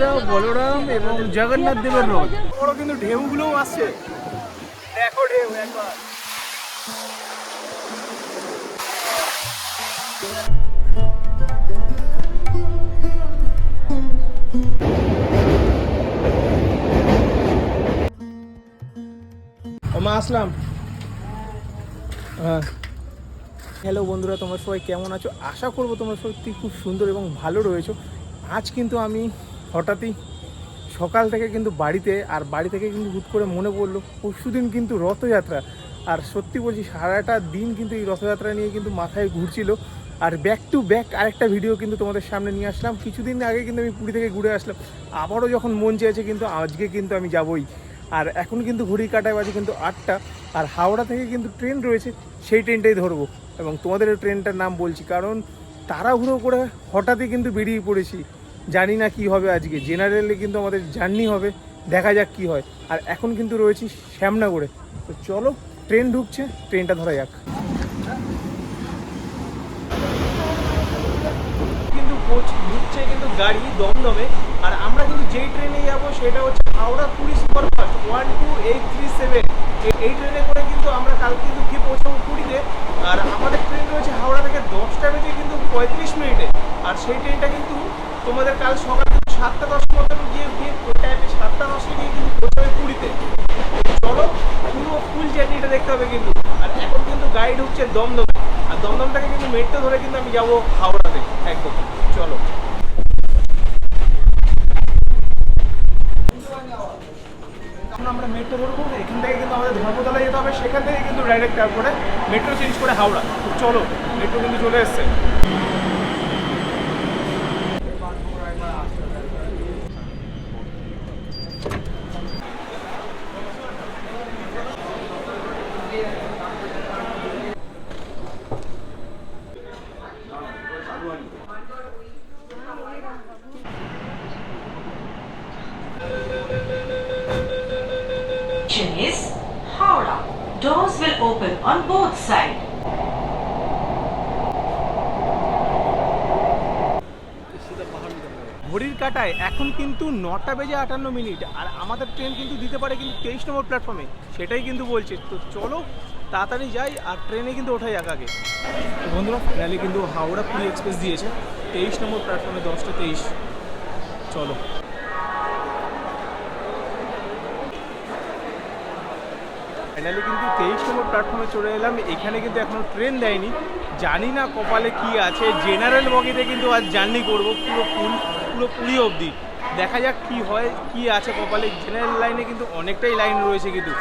সুভদ্রা বলরাম এবং জগন্নাথ দেবের রথ। বড় কিন্তু ঢেউগুলোও আসছে। দেখো ঢেউ একবার। মা, আসলাম। হ্যাঁ। হ্যালো বন্ধুরা, তোমরা সবাই কেমন আছো? আশা করব তোমরা সত্যি খুব সুন্দর এবং ভালো রয়েছো। আজ কিন্তু আমি হঠাৎই সকাল থেকে কিন্তু বাড়িতে আর বাড়ি থেকে কিন্তু হুট করে মনে পড়ল, পরশু দিন কিন্তু রথযাত্রা। আর সত্যি বলছি, সারাটা দিন কিন্তু এই রথযাত্রা নিয়ে কিন্তু মাথায় ঘুরছিল। আর ব্যাক টু ব্যাক আরেকটা ভিডিও কিন্তু তোমাদের সামনে নিয়ে আসলাম। কিছুদিন আগে কিন্তু আমি পুরী থেকে ঘুরে আসলাম। আবারও যখন মন চেয়েছে কিন্তু আজকে কিন্তু আমি যাবই। আর এখন কিন্তু ঘড়ি কাটায় বাজে কিন্তু আটটা। আর হাওড়া থেকে কিন্তু ট্রেন রয়েছে, সেই ট্রেনটাই ধরবো। এবং তোমাদের ট্রেনটার নাম বলছি, কারণ তাড়াহুড়ো করে হঠাৎই কিন্তু বেরিয়ে পড়েছি। জানি না কি হবে আজকে। জেনারেলে কিন্তু আমাদের জার্নি হবে, দেখা যাক কি হয়। আর এখন কিন্তু রয়েছি শ্যামনগরে। তো চলো, ট্রেন ঢুকছে, ট্রেনটা ধরা যাক। কিন্তু ঢুকছে, কিন্তু গাড়ি দমদমে। আর আমরা কিন্তু যেই ট্রেনে যাব, সেটা হচ্ছে Howrah Puri superfast one two eight three seven এই ট্রেনে করে কিন্তু আমরা কালকে কিন্তু গিয়ে পৌঁছাবো পুরীতে। আর আমাদের ট্রেন রয়েছে হাওড়া থেকে দশটা বেজে কিন্তু পঁয়ত্রিশ মিনিটে। আর সেই ট্রেনটা কিন্তু তোমাদের কাল সকাল সাতটা দশ মতন গিয়ে গিয়ে সাতটা দশে গিয়ে কিন্তু পৌঁছাবে পুরীতে? চলো, পুরো ফুল জার্নিটা দেখতে হবে কিন্তু। আর এখন কিন্তু গাইড হচ্ছে দমদম। আর দমদমটাকে কিন্তু মেট্রো ধরে কিন্তু আমি যাব হাওড়াতে, একদম। চলো। আমরা মেট্রো ধরবো, এখান থেকে কিন্তু আমাদের ধর্মতলা যেতে হবে, সেখান থেকে কিন্তু ডাইরেক্ট তারপরে মেট্রো চেঞ্জ করে হাওড়া। চলো মেট্রো কিন্তু চলে এসছে। Howrah. Doors will open on both sides. ঘড়ির কাটায় এখন কিন্তু নটা বেজে আটান্ন মিনিট। আর আমাদের ট্রেন কিন্তু দিতে পারে কিন্তু তেইশ নম্বর প্ল্যাটফর্মে সেটাই কিন্তু বলছে। তো চলো, তাড়াতাড়ি যাই আর ট্রেনে কিন্তু ওঠাই যাক আগে। বন্ধুরা ফাইনালি কিন্তু হাওড়া পুরী এক্সপ্রেস দিয়েছে। তেইশ নম্বর প্ল্যাটফর্মে দশটা তেইশ। চলো। ফাইনালি কিন্তু তেইশ নম্বর প্ল্যাটফর্মে চলে এলাম। এখানে কিন্তু এখনও ট্রেন দেয়নি। জানি না কপালে কি আছে। জেনারেল বগিতে কিন্তু আজ জার্নি করব পুরো ফুল পুরো পুরী অবধি। দেখা যাক কি হয়, কি আছে কপালে। জেনারেল লাইনে কিন্তু অনেকটাই লাইন রয়েছে কিন্তু।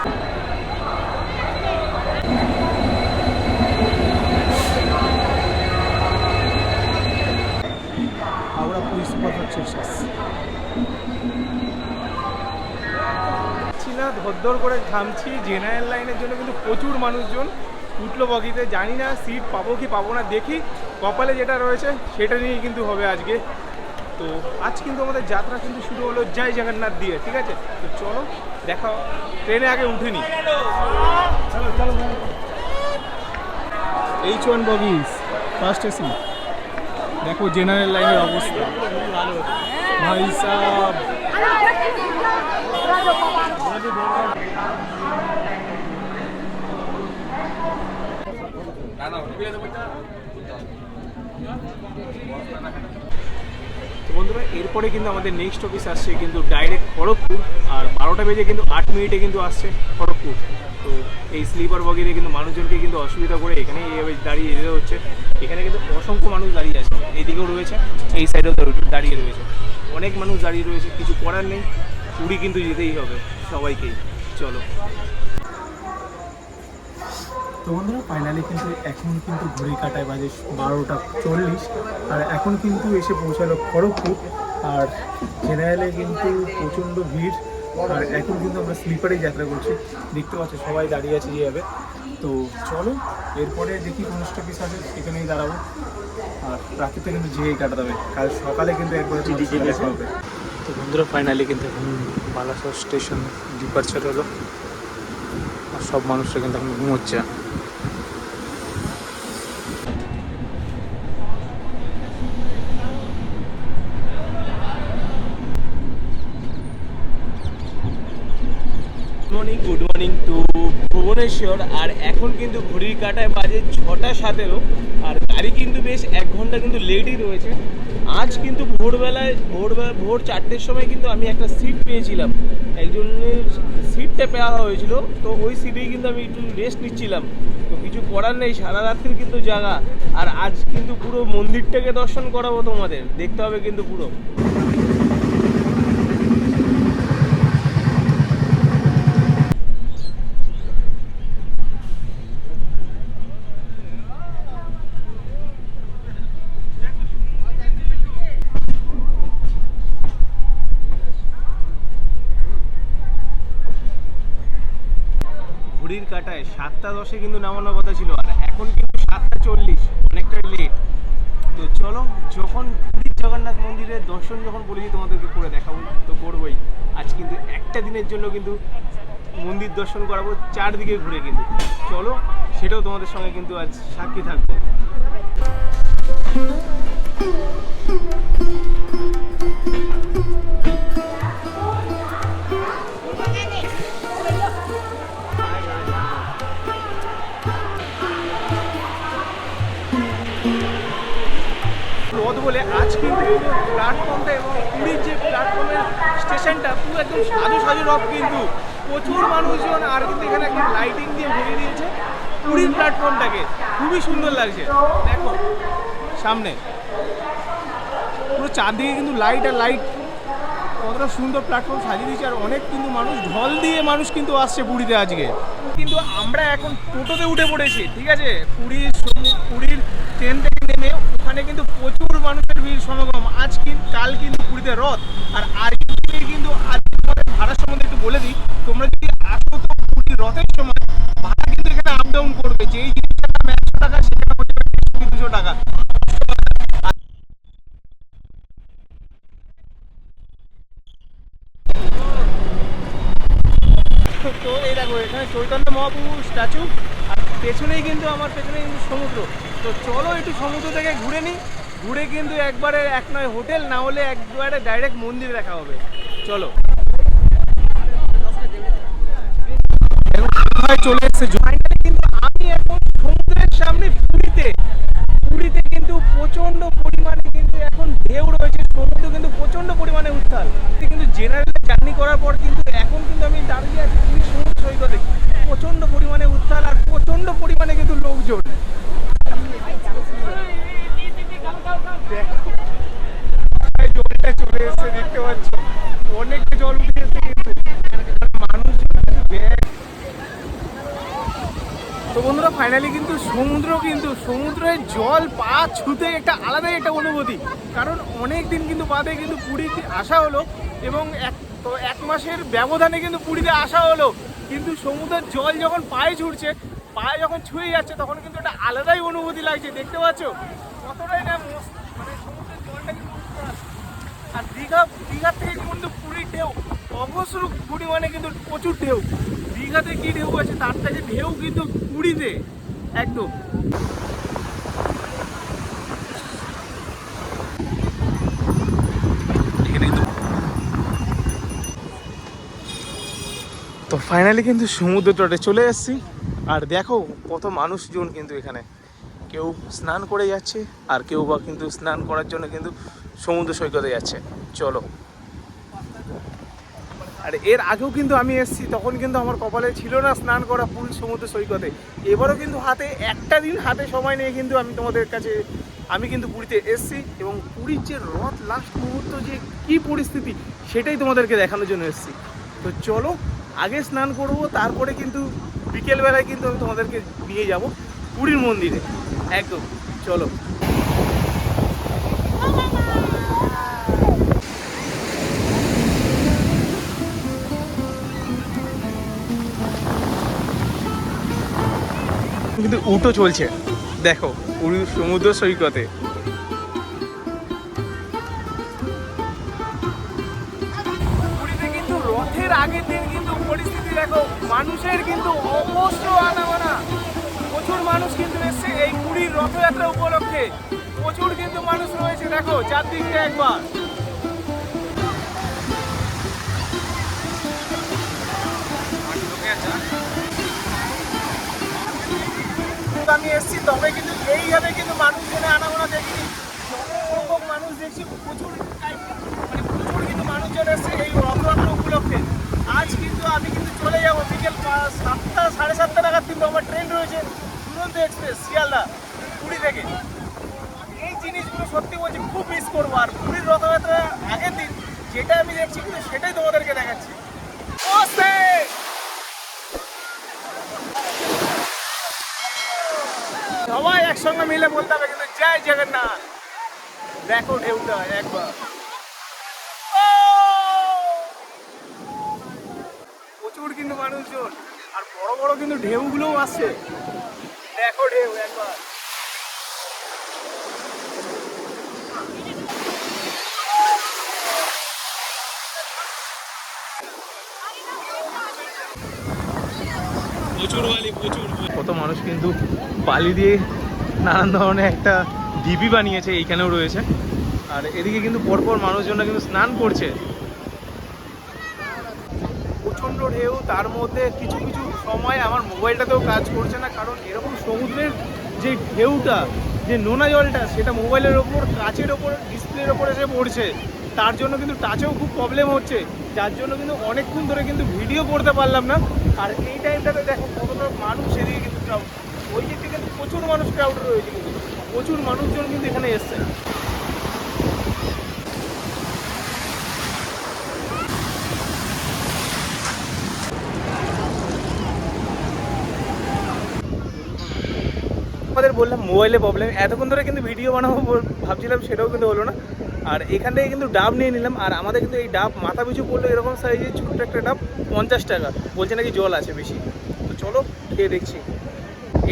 হাওড়া পুলিশ সুপারফাস্ট না ধরধর করে ঘামছি জেনারেল লাইনের জন্য কিন্তু প্রচুর মানুষজন উঠল বগিতে। জানি না সিট পাবো কি পাবো না, দেখি কপালে যেটা রয়েছে সেটা নিয়েই কিন্তু হবে আজকে। তো আজ কিন্তু আমাদের যাত্রা কিন্তু শুরু হলো জয় জগন্নাথ দিয়ে, ঠিক আছে? তো চলো, দেখা ট্রেনে আগে উঠিনি চলো চলো H one bogies first AC দেখো জেনারেল লাইনের অবস্থা। ভাই সাহ তো বন্ধুরা, এরপরে কিন্তু আমাদের নেক্সট অফিস আসছে কিন্তু ডাইরেক্ট খড়গপুর, আর বারোটা বেজে কিন্তু আট মিনিটে কিন্তু আসছে খড়গপুর। এই স্লিপার বগিতে কিন্তু মানুষজনকে কিন্তু অসুবিধা করে এখানে এইভাবে দাঁড়িয়ে যেতে হচ্ছে। এখানে কিন্তু অসংখ্য মানুষ দাঁড়িয়ে আছে। এইদিকেও রয়েছে, এই সাইডেও দাঁড়িয়ে রয়েছে। অনেক মানুষ দাঁড়িয়ে রয়েছে, কিছু করার নেই। পুরী কিন্তু যেতেই হবে সবাইকেই। চলো। তো বন্ধুরা ফাইনালি কিন্তু এখন কিন্তু ঘড়ি কাটায় বাজে বারোটা চল্লিশ। আর এখন কিন্তু এসে পৌঁছালো খড়গপুর। আর জেনারেলে কিন্তু প্রচণ্ড ভিড়। আর এখন কিন্তু আমরা স্লিপারেই যাত্রা করছি। দেখতে পাচ্ছি সবাই দাঁড়িয়ে আছে যেভাবে। তো চলো এরপরে দেখি কোন কিছু আছে সেখানেই দাঁড়াবো। আর রাত্রিতে কিন্তু যেয়েই কাটাতে হবে কাল সকালে কিন্তু একবার দেখা হবে। তো বন্ধুরা ফাইনালি কিন্তু এখন বালাসর স্টেশন ডিপার্চার হলো। আর সব মানুষরা কিন্তু এখন ঘুমোচ্ছে। Morning good morning to Bhubaneswar. আর এখন কিন্তু ঘড়ির কাটায় বাজে ছটা সতেরো। আর গাড়ি কিন্তু বেশ এক ঘণ্টা কিন্তু লেটই রয়েছে। আজ কিন্তু ভোরবেলায় ভোরবেলা ভোর চারটের সময় কিন্তু আমি একটা সিট পেয়েছিলাম। একজনের সিটটা পেওয়া হয়েছিল, তো ওই সিটেই কিন্তু আমি একটু রেস্ট নিচ্ছিলাম। তো কিছু করার নেই, সারা রাত্রির কিন্তু জায়গা আর আজ কিন্তু পুরো মন্দিরটাকে দর্শন করাবো তোমাদের। দেখতে হবে কিন্তু পুরো। ঘড়ির কাটায় সাতটা দশে কিন্তু নামানোর কথা ছিল, আর এখন কিন্তু সাতটা চল্লিশ অনেকটা লেট তো চলো, যখন পুরীর জগন্নাথ মন্দিরের দর্শন যখন বলেছি তোমাদেরকে করে দেখাবো, তো করবোই। আজ কিন্তু একটা দিনের জন্য কিন্তু মন্দির দর্শন করাবো, চারদিকে ঘুরে কিন্তু। চলো, সেটাও তোমাদের সঙ্গে কিন্তু আজ সাক্ষী থাকব। রথ বলে আজ কিন্তু প্ল্যাটফর্মটা এবং পুরীর যে প্ল্যাটফর্মের স্টেশনটা, পুরো একদম সাজু সাজু রব কিন্তু। প্রচুর মানুষজন আর কিন্তু এখানে একদম লাইটিং দিয়ে ভরে দিয়েছে। পুরীর প্ল্যাটফর্মটাকে খুবই সুন্দর লাগছে। দেখো, সামনে। পুরো চারদিকে কিন্তু লাইট আর লাইট কতটা সুন্দর প্ল্যাটফর্ম সাজিয়ে দিয়েছে আর অনেক কিন্তু মানুষ, ঢল দিয়ে মানুষ কিন্তু আসছে পুরীতে আজকে। কিন্তু আমরা এখন টোটোতে উঠে পড়েছি, ঠিক আছে? পুরীর পুরীর ট্রেন থেকে নেমে ওখানে কিন্তু প্রচুর মানুষের ভিড় সমাগম। আজ কিন্তু কাল কিন্তু পুরীতে রথ। আর থেকে কিন্তু আজ ভাড়া সম্বন্ধে একটু বলে দিই। তোমরা যদি আসো তো পুরীর রথের সময়, ভাড়া কিন্তু এখানে আপ ডাউন করবে। যেই জিনিসটার দাম একশো টাকা, সেটা হয়ে যাবে দুশো টাকা। তো এই দেখো, এখানে চৈতন্য মহাপ্রভু স্ট্যাচু আর পেছনেই কিন্তু আমার পেছনে কিন্তু সমুদ্র। তো চলো একটু সমুদ্র থেকে ঘুরে নিই। ঘুরে কিন্তু একবারে এক নয় হোটেল না হলে একবারে ডাইরেক্ট মন্দির দেখা হবে। চলো। চলে এসছে ফাইনালি কিন্তু আমি এখন সমুদ্রের সামনে পুরীতে। পুরীতে কিন্তু প্রচণ্ড পরিমাণে কিন্তু এখন ঢেউ রয়েছে সমুদ্র কিন্তু প্রচণ্ড পরিমাণে উত্তাল। কিন্তু জেনারেলে জার্নি করার পর কিন্তু ফাইনালি কিন্তু সমুদ্র কিন্তু, সমুদ্রের জল পা ছুতে একটা আলাদাই একটা অনুভূতি। কারণ অনেক দিন কিন্তু বাদে কিন্তু পুরীতে আসা হলো এবং এক, তো এক মাসের ব্যবধানে কিন্তু পুরীতে আসা হলো। কিন্তু সমুদ্রের জল যখন পায়ে ছুটছে, পায়ে যখন ছুঁয়ে যাচ্ছে, তখন কিন্তু একটা আলাদাই অনুভূতি লাগছে। দেখতে পাচ্ছ? কতটাই না মানে সমুদ্রের জলটা কিন্তু আর দীঘা, দীঘার থেকে কিন্তু পুরীর ঢেউ, অবসর পরিমাণে কিন্তু প্রচুর ঢেউ। দীঘাতে কি ঢেউ আছে, তার থেকে ঢেউ কিন্তু পুরীতে। একদম। তো ফাইনালি কিন্তু সমুদ্র তটে চলে এসেছি। আর দেখো, কত মানুষজন কিন্তু এখানে। কেউ স্নান করে যাচ্ছে, আর কেউ বা কিন্তু স্নান করার জন্য কিন্তু সমুদ্র সৈকতে যাচ্ছে। চলো। আর এর আগেও কিন্তু আমি এসেছি, তখন কিন্তু আমার কপালে ছিল না স্নান করা ফুল সমুদ্র সৈকতে। এবারও কিন্তু হাতে, একটা দিন হাতে সময় নিয়ে কিন্তু আমি তোমাদের কাছে, আমি কিন্তু পুরীতে এসেছি এবং পুরীর যে রথ লাস্ট মুহূর্ত যে কি পরিস্থিতি, সেটাই তোমাদেরকে দেখানোর জন্য এসেছি। তো চলো, আগে স্নান করব, তারপরে কিন্তু বিকেলবেলায় কিন্তু আমি তোমাদেরকে নিয়ে যাব পুরীর মন্দিরে। একদম, চলো। কিন্তু উটো চলছে। দেখো সমুদ্র সৈকতে। কিন্তু রথের আগের দিন কিন্তু পরিস্থিতি দেখো, মানুষের কিন্তু অবশ্য আনাগোনা। প্রচুর মানুষ কিন্তু এসছে এই পুরীর রথযাত্রা উপলক্ষে। প্রচুর কিন্তু মানুষ রয়েছে, দেখো, চারদিকে একবার। আমি এসেছি, তবে কিন্তু এইভাবে কিন্তু মানুষজনে আনাগোনা দেখিনি। সংখ্যক মানুষ দেখছি, প্রচুর মানে প্রচুর কিন্তু মানুষজন এসছে এই রথযাত্রা উপলক্ষে। আজ কিন্তু আমি কিন্তু চলে যাব বিকেল সাতটা, সাড়ে সাতটা নাগাদ কিন্তু আমার ট্রেন রয়েছে, দুরন্ত এক্সপ্রেস শিয়ালদা, পুরী থেকে। এই জিনিসগুলো সত্যি বলছি, খুব মিস করব। আর পুরীর রথযাত্রা আগের দিন, যেটা আমি দেখছি কিন্তু সেটাই তোমাদেরকে একসঙ্গে মিলে বলতে হবে কিন্তু জয় জগন্নাথ। দেখো ঢেউটা একবার। প্রচুর কিন্তু মানুষজন। আর বড় বড় কিন্তু ঢেউগুলোও আসছে। দেখো ঢেউ একবার। কত মানুষ কিন্তু বালি দিয়ে নানান ধরনের একটা ঢিপি বানিয়েছে, এইখানেও রয়েছে। আর এদিকে কিন্তু পরপর মানুষজনরা কিন্তু স্নান করছে। প্রচণ্ড ঢেউ, তার মধ্যে কিছু কিছু সময় আমার মোবাইলটাতেও কাজ করছে না, কারণ এরকম সমুদ্রের যে ঢেউটা, যে নোনা জলটা, সেটা মোবাইলের ওপর, কাচের ওপর, ডিসপ্লের ওপর এসে পড়ছে। তার জন্য কিন্তু টাচেও খুব প্রবলেম হচ্ছে। যার জন্য কিন্তু অনেকক্ষণ ধরে কিন্তু ভিডিও করতে পারলাম না। আর এই টাইমটাতে দেখো কতটা মানুষ এদিকে কিন্তু। ওই কিন্তু প্রচুর মানুষ ক্রাউড রয়েছে কিন্তু। প্রচুর মানুষজন কিন্তু এখানে এসছে। বললাম মোবাইলে প্রবলেম এতক্ষণ ধরে কিন্তু ভিডিও বানাবো ভাবছিলাম, সেটাও কিন্তু হলো না। আর এখান থেকে কিন্তু ডাব নিয়ে নিলাম। আর আমাদের কিন্তু এই ডাব মাথা পিছু পড়ল এরকম সাইজের ছোট্ট একটা ডাব, পঞ্চাশ টাকা। বলছে নাকি জল আছে বেশি। তো চলো, খেয়ে দেখছি।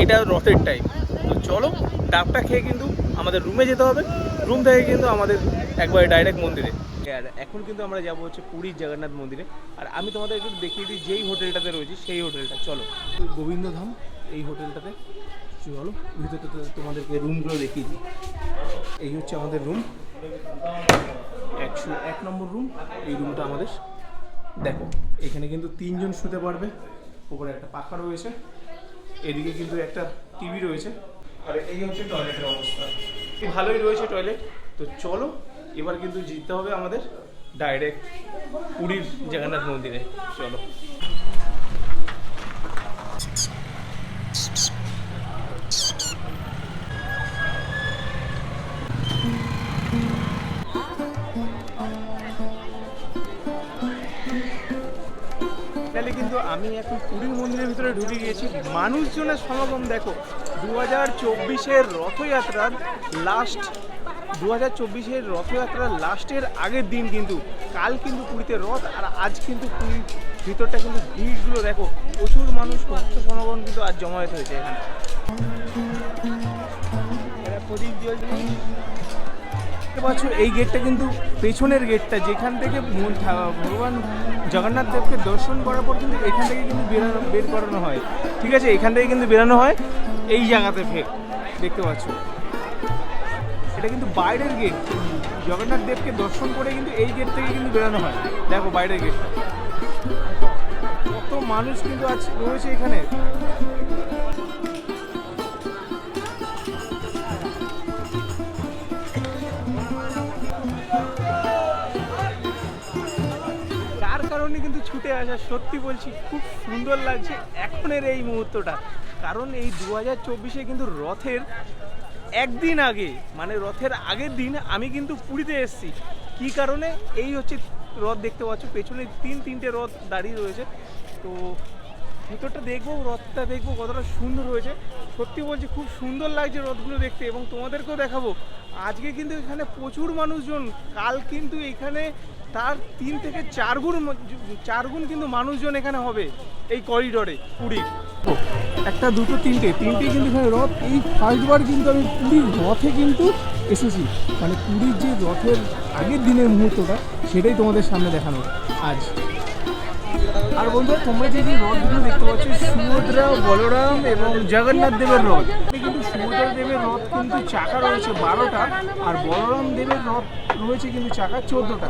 এটা রথের টাইম তো চলো, ডাবটা খেয়ে কিন্তু আমাদের রুমে যেতে হবে। রুম থেকে কিন্তু আমাদের একবারে ডাইরেক্ট মন্দিরে। আর এখন কিন্তু আমরা যাব হচ্ছে পুরীর জগন্নাথ মন্দিরে। আর আমি তোমাদের একটু দেখিয়ে দিই যেই হোটেলটাতে রয়েছি, সেই হোটেলটা। চলো। গোবিন্দধাম, এই হোটেলটাতে চলো ভিতরে তোমাদেরকে রুমগুলো দেখিয়ে দিই। এই হচ্ছে আমাদের রুম একশো এক নম্বর রুম এই রুমটা আমাদের। দেখো, এখানে কিন্তু তিনজন শুতে পারবে। উপরে একটা পাখা রয়েছে। এদিকে কিন্তু একটা টিভি রয়েছে। আর এই হচ্ছে টয়লেটের অবস্থা। ভালোই রয়েছে টয়লেট তো চলো এবার কিন্তু জিততে হবে আমাদের ডাইরেক্ট পুরীর জগন্নাথ মন্দিরে। চলো। আমি এখন পুরীর মন্দিরের ভিতরে ঢুকে গিয়েছি মানুষজনের সমাগম, দেখো দু হাজার চব্বিশের রথযাত্রার লাস্ট দু হাজার চব্বিশের রথযাত্রার লাস্টের আগের দিন কিন্তু, কাল কিন্তু পুরীতে রথ, আর আজ কিন্তু পুরীর ভিতরটা কিন্তু ভিড়গুলো, দেখো, প্রচুর মানুষ ভক্ত সমাগম কিন্তু আজ জমায়েত হয়েছে এখানে প্রদীপ জ্বলছে। দেখতে পাচ্ছ, এই গেটটা কিন্তু পেছনের গেটটা, যেখান থেকে ভগবান জগন্নাথ দেবকে দর্শন করার পর কিন্তু এখান থেকে কিন্তু বেরানো বের করানো হয়। ঠিক আছে? এখান থেকে কিন্তু বেরানো হয়। এই জায়গাতে ফের, দেখতে পাচ্ছ। এটা কিন্তু বাইরের গেট। জগন্নাথ দেবকে দর্শন করে কিন্তু এই গেট থেকে কিন্তু বেরানো হয়। দেখো বাইরের গেটটা। কত মানুষ কিন্তু আজ রয়েছে এখানে। যার কিন্তু ছুটে আসা, সত্যি বলছি, খুব সুন্দর লাগছে এখনের এই মুহূর্তটা। কারণ এই দু হাজার চব্বিশে কিন্তু রথের একদিন আগে মানে রথের আগের দিন আমি কিন্তু পুরীতে এসেছি। কী কারণে? এই হচ্ছে রথ দেখতে পাচ্ছ, পেছনে তিন, তিনটে রথ দাঁড়িয়ে রয়েছে। তো ভিতরটা দেখব, রথটা দেখব কতটা সুন্দর হয়েছে। সত্যি বলছি, খুব সুন্দর লাগছে রথগুলো দেখতে এবং তোমাদেরকেও দেখাবো। আজকে কিন্তু এখানে প্রচুর মানুষজন, কাল কিন্তু এখানে তার তিন থেকে চার গুণ চার গুণ কিন্তু মানুষজন এখানে হবে এই করিডোরে পুরীর। একটা, দুটো, তিনটে তিনটে কিন্তু এখানে রথ। এই ফার্স্টবার কিন্তু আমি পুরীর রথে কিন্তু এসেছি। মানে পুরীর যে রথের আগের দিনের মুহূর্তটা, সেটাই তোমাদের সামনে দেখানো। আজ। আর বন্ধু, তোমরা যে রথগুলো দেখতে পাচ্ছ, সুভদ্রা, বলরাম এবং জগন্নাথ দেবের রথ। দেবের রথ কিন্তু চাকা রয়েছে বারোটা আর বলরাম দেবের রথ রয়েছে কিন্তু চাকা চোদ্দটা।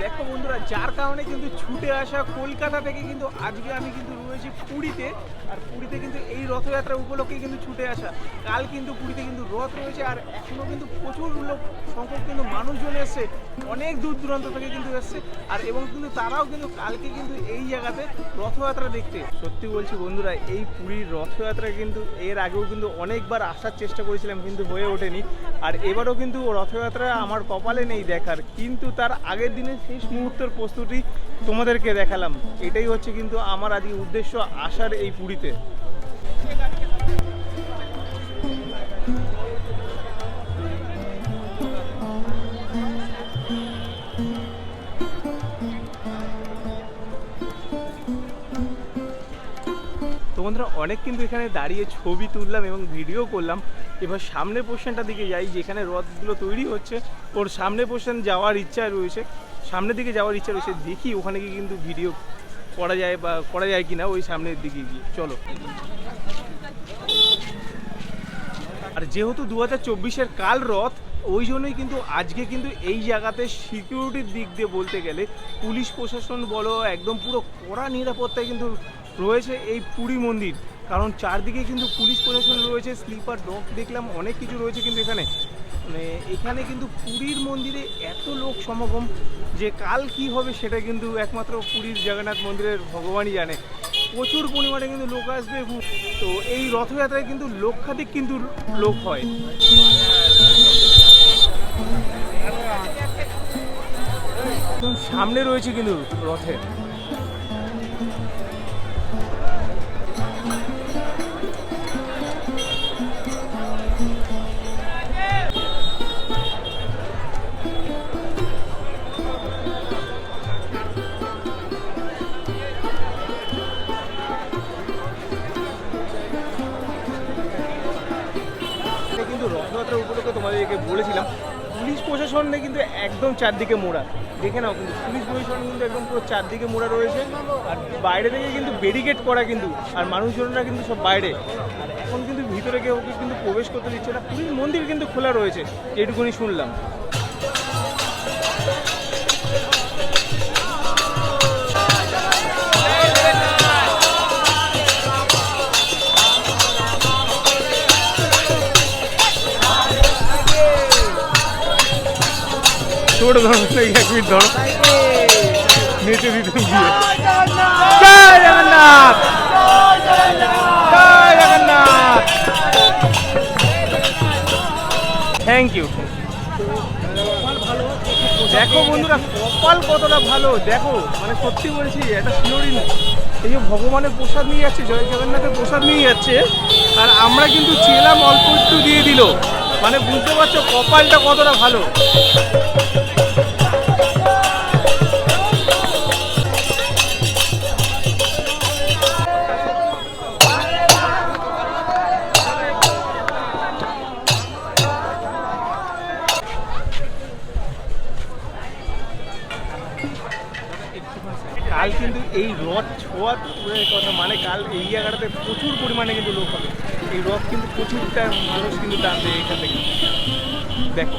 দেখো বন্ধুরা, যার কারণে কিন্তু ছুটে আসা কলকাতা থেকে কিন্তু আজকে আমি কিন্তু রয়েছি পুরীতে। আর পুরীতে কিন্তু এই রথযাত্রা উপলক্ষে কিন্তু ছুটে আসা। কাল কিন্তু পুরীতে কিন্তু রথ রয়েছে, আর এখনও কিন্তু প্রচুর লোক, সংখ্যক কিন্তু মানুষজন এসছে। অনেক দূর দূরান্ত থেকে কিন্তু এসছে। আর এবং কিন্তু তারাও কিন্তু কালকে কিন্তু এই জায়গাতে রথযাত্রা দেখতে। সত্যি বলছি বন্ধুরা, এই পুরীর রথযাত্রা কিন্তু এর আগেও কিন্তু অনেকবার আসার চেষ্টা করেছিলাম, কিন্তু হয়ে ওঠেনি। আর এবারও কিন্তু রথযাত্রা আমার কপালে নেই দেখার, কিন্তু তার আগের দিনের শেষ মুহূর্তের প্রস্তুতি তোমাদেরকে দেখালাম। এটাই হচ্ছে কিন্তু আমার আজকে উদ্দেশ্য আসার এই পুরীতে। বন্ধুরা, অনেক কিন্তু এখানে দাঁড়িয়ে ছবি তুললাম এবং ভিডিও করলাম। এবার সামনে পোর্শনটার দিকে যাই, যেখানে রথগুলো তৈরি হচ্ছে, ওর সামনে পোর্শন যাওয়ার ইচ্ছা রয়েছে। সামনের দিকে যাওয়ার ইচ্ছা রয়েছে, দেখি ওখানে গিয়ে কিন্তু ভিডিও করা যায় বা করা যায় কিনা ওই সামনের দিকে গিয়ে। চলো। আর যেহেতু দু হাজার চব্বিশের কাল রথ, ওই জন্যই কিন্তু আজকে কিন্তু এই জায়গাতে সিকিউরিটির দিক দিয়ে বলতে গেলে, পুলিশ প্রশাসন বলো, একদম পুরো কড়া নিরাপত্তায় কিন্তু রয়েছে এই পুরী মন্দির। কারণ চারদিকে কিন্তু পুলিশ প্রশাসন রয়েছে, স্লিপার, ডগ দেখলাম, অনেক কিছু রয়েছে কিন্তু এখানে। মানে এখানে কিন্তু পুরীর মন্দিরে এত লোক সমাগম যে কাল কি হবে সেটা কিন্তু একমাত্র পুরীর জগন্নাথ মন্দিরের ভগবানই জানে। প্রচুর পরিমাণে কিন্তু লোক আসবে তো এই রথযাত্রায় কিন্তু লক্ষাধিক কিন্তু লোক হয়। সামনে রয়েছে কিন্তু রথের। তোমাদেরকে বলেছিলাম, পুলিশ প্রশাসনে কিন্তু একদম চারদিকে মোড়া। দেখে নাও কিন্তু, পুলিশ প্রশাসন কিন্তু একদম পুরো চারদিকে মোড়া রয়েছে। আর বাইরে থেকে কিন্তু ব্যারিকেড করা কিন্তু, আর মানুষজনরা কিন্তু সব বাইরে। আর এখন কিন্তু ভিতরে কেউ কিন্তু প্রবেশ করতে দিচ্ছে না। পুরীর মন্দির কিন্তু খোলা রয়েছে এটুকুনি শুনলাম। ছোট ধরো এক মিনিট ধরো নেচে দিতে গিয়ে। জয় জগন্নাথ! জয় জগন্নাথ! থ্যাংক ইউ দেখো বন্ধুরা কপাল কতটা ভালো। দেখো মানে সত্যি বলছি এটা শিওরিন এই যে ভগবানের প্রসাদ নিয়ে যাচ্ছে জয় জগন্নাথের প্রসাদ নিয়ে যাচ্ছে আর আমরা কিন্তু চেলাম অল্প একটু দিয়ে দিল। মানে বুঝতে পারছ কপালটা কতটা ভালো। প্রচুরটা মানুষ কিন্তু টানবে এখান থেকে। দেখো।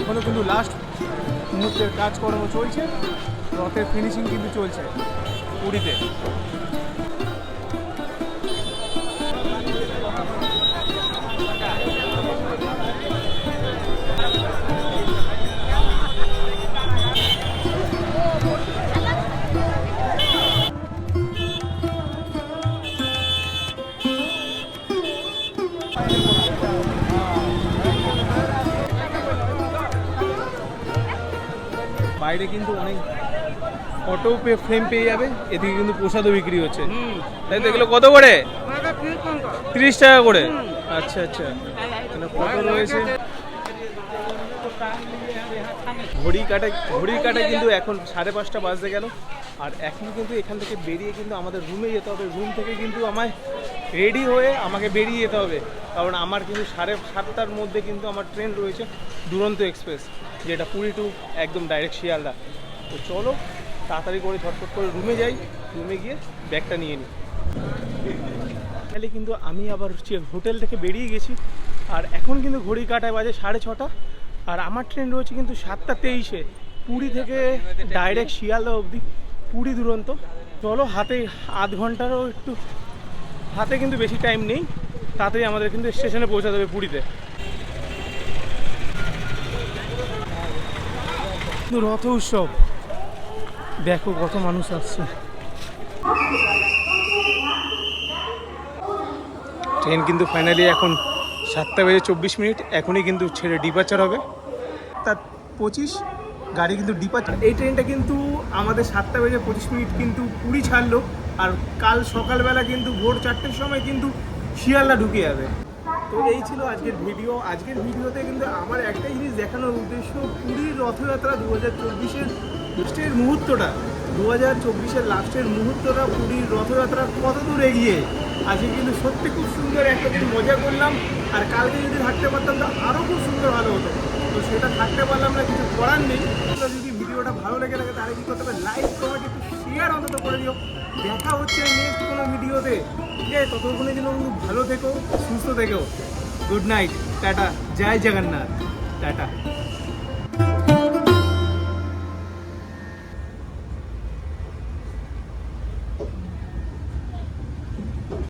এখনও কিন্তু লাস্ট মুহূর্তের কাজকর্ম চলছে। রথের ফিনিশিং কিন্তু চলছে পুরীতে। বাইরে কিন্তু অনেক অটো পে ফ্রেম পেয়ে যাবে এদিকে কিন্তু প্রসাদও বিক্রি হচ্ছে। তাই তো এগুলো কত করে? তিরিশ টাকা। করে? আচ্ছা আচ্ছা। রয়েছে? ঘড়ি কাটা ঘড়ির কাটায় কিন্তু এখন সাড়ে পাঁচটা বাজতে গেল। আর এখন কিন্তু এখান থেকে বেরিয়ে কিন্তু আমাদের রুমে যেতে হবে। রুম থেকে কিন্তু আমায় রেডি হয়ে আমাকে বেরিয়ে যেতে হবে। কারণ আমার কিন্তু সাড়ে সাতটার মধ্যে কিন্তু আমার ট্রেন রয়েছে দুরন্ত এক্সপ্রেস যেটা পুরী টু একদম ডাইরেক্ট শিয়ালদা। তো চলো, তাড়াতাড়ি করে ঝটফট করে রুমে যাই। রুমে গিয়ে ব্যাগটা নিয়ে নিই। তাহলে কিন্তু আমি আবার হোটেল থেকে বেরিয়ে গেছি। আর এখন কিন্তু ঘড়ি কাটায় বাজে সাড়ে ছটা। আর আমার ট্রেন রয়েছে কিন্তু সাতটা তেইশে। পুরী থেকে ডাইরেক্ট শিয়ালদা অবধি। পুরী দুরন্ত। চলো, হাতে আধ ঘন্টারও একটু। হাতে কিন্তু বেশি টাইম নেই। তাড়াতাড়ি আমাদের কিন্তু স্টেশনে পৌঁছাতে হবে পুরীতে। রথ উৎসব। দেখো কত মানুষ আসছে। ট্রেন কিন্তু ফাইনালি এখন সাতটা বেজে চব্বিশ মিনিট, এখনই কিন্তু ছেড়ে ডিপাচার হবে। তার পঁচিশ, গাড়ি কিন্তু ডিপাচার এই ট্রেনটা কিন্তু আমাদের সাতটা বেজে পঁচিশ মিনিট কিন্তু পুরী ছাড়লো, আর কাল সকালবেলা কিন্তু ভোর চারটের সময় কিন্তু শিয়ালদা ঢুকে যাবে। তো এই ছিল আজকের ভিডিও আজকের ভিডিওতে কিন্তু আমার একটাই জিনিস দেখানোর উদ্দেশ্য পুরীর রথযাত্রা দু হাজার চব্বিশের লাস্টের মুহূর্তটা। দু হাজার চব্বিশের লাস্টের মুহূর্তটা পুরীর রথযাত্রা কত দূর এগিয়ে? আজকে কিন্তু সত্যি খুব সুন্দর একটা দিন। মজা করলাম। আর কালকে যদি থাকতে পারতাম তো আরও খুব সুন্দর ভালো হতো। তো সেটা থাকতে পারলাম না, কিছু করার নেই। তোমরা যদি ভিডিওটা ভালো লেগে থাকে, তাহলে কি করতে হবে? লাইক কমেন্ট একটু শেয়ার অন্তত করে দিও। দেখা হচ্ছে নেক্সট কোনো ভিডিওতে। ঠিক আছে? ততক্ষণে যেন খুব ভালো থেকো, সুস্থ থেকো। Good night tata. জয় জগন্নাথ। টাটা।